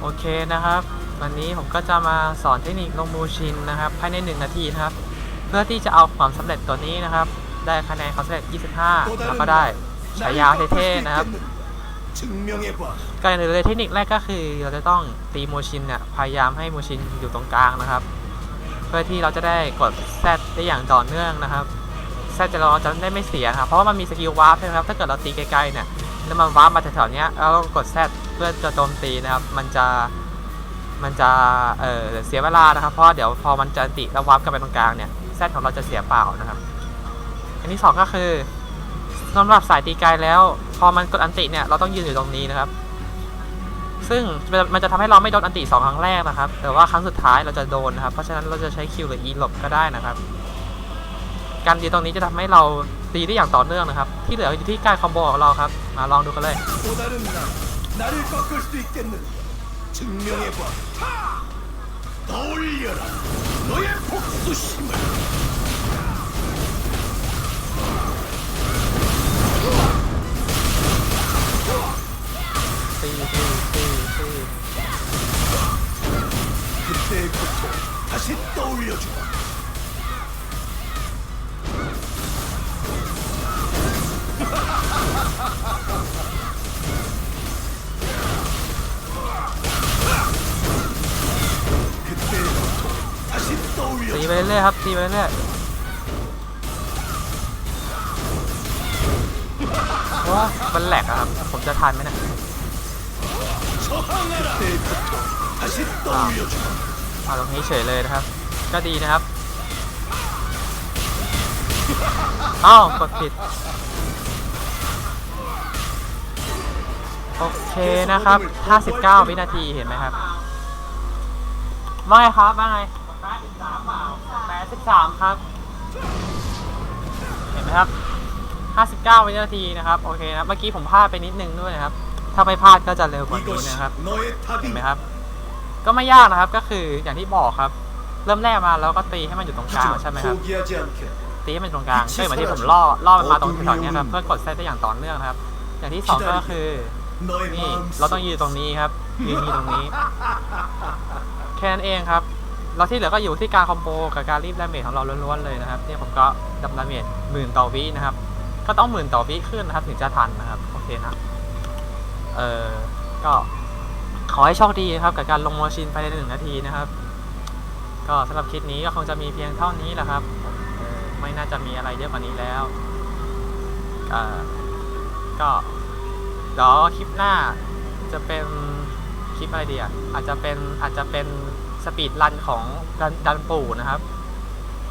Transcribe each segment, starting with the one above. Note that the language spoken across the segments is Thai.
โอเคนะครับ วันนี้ผมก็จะมาสอนเทคนิคลงมูชินนะครับ ภายใน 1 นาทีนะครับ เพื่อที่จะเอาความสำเร็จตัวนี้นะครับ ได้คะแนนความสำเร็จ 25 แล้วก็ได้ฉายาเท่ๆนะครับการเรียนเทคนิคแรกก็คือเราจะต้องตีมูชินเนี่ยพยายามให้มูชินอยู่ตรงกลางนะครับ เพื่อที่เราจะได้กดแซดได้อย่างต่อเนื่องนะครับแซดจะเราจะได้ไม่เสียครับเพราะว่ามันมีสกิลวาร์ปใช่ไหมครับถ้าเกิดเราตีไกลๆเนี่ยแล้วมันวาร์ปมาแถวๆนี้แล้วกดแซด เพื่อจะโจมตีนะครับ มันจะมันจะเเสียเวลานะครับ เพราะเดี๋ยวพอมันจะติแล้ววาร์ปกันไปตรงกลางเนี่ยแซดของเราจะเสียเปล่านะครับ อันที่2ก็คือสำหรับสายตีไกลแล้ว พอมันกดอันติเนี่ยเราต้องยืนอยู่ตรงนี้นะครับ ซึ่งมันจะทำให้เราไม่โดนอันติ2ครั้งแรกนะครับ แต่ว่าครั้งสุดท้ายเราจะโดนนะครับ เพราะฉะนั้นเราจะใช้คิวหรืออีหลบก็ได้นะครับ การยืนตรงนี้จะทำให้เราตีได้อย่างต่อเนื่องนะครับ ที่เหลืออยู่ที่การคอมโบของเราครับ มาลองดูกันเลย 나를 꺾을 수 있겠는가? 증명해봐 타! 떠올려라 너의 복수심을 그때의 고통 다시 떠올려줘. ไปเรื่อยครับตีไปเรื่อยว้ามันแหลกอะครับ ผมจะทานไหมนะเอาตรงนี้เฉยเลยนะครับ ก็ดีนะครับอ้าวกดผิด โอเคนะครับ 59 วินาทีเห็นไหมครับ ไม่ครับว่าไง แปดสิบสามครับ เห็นไหมครับห้าสิบเก้าวินาทีนะครับ โอเคนะ เมื่อกี้ผมพลาดไปนิดนึงด้วยนะครับ ถ้าไม่พลาดก็จะเร็วกว่านี้นะครับ เห็นไหมครับ ก็ไม่ยากนะครับ ก็คืออย่างที่บอกครับ เริ่มแรกมาแล้วก็ตีให้มันอยู่ตรงกลางใช่ไหมครับ ตีให้มันตรงกลางก็เหมือนที่ผมล่อ ล่อมันมาตรงแถวนี้ครับ เพื่อกดเซตได้อย่างต่อเนื่องครับ อย่างที่สองก็คือ นี่ เราต้องยืนตรงนี้ครับ ยืนตรงนี้ แค่นั้นเองครับ เราที่เหลือก็อยู่ที่การคอมโบกับการรีบดาเมจของเราล้วนๆเลยนะครับเนี่ยผมก็ดับดาเมจหมื่นต่อวินะครับ ก็ต้องหมื่นต่อวิขึ้นนะครับถึงจะทันนะครับโอเคนะเออก็ขอให้โชคดีครับกับการลงโมชินภายในหนึ่งนาทีนะครับ ก็สำหรับคลิปนี้ก็คงจะมีเพียงเท่านี้แหละครับไม่น่าจะมีอะไรเยอะกว่านี้แล้วก็เดี๋ยวคลิปหน้าจะเป็นคลิปอะไรดีอะอาจจะเป็นอาจจะเป็น สปีดรันของดันดันปู่นะครับ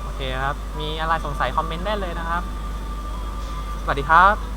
โอเคครับ มีอะไรสงสัยคอมเมนต์ได้เลยนะครับ สวัสดีครับ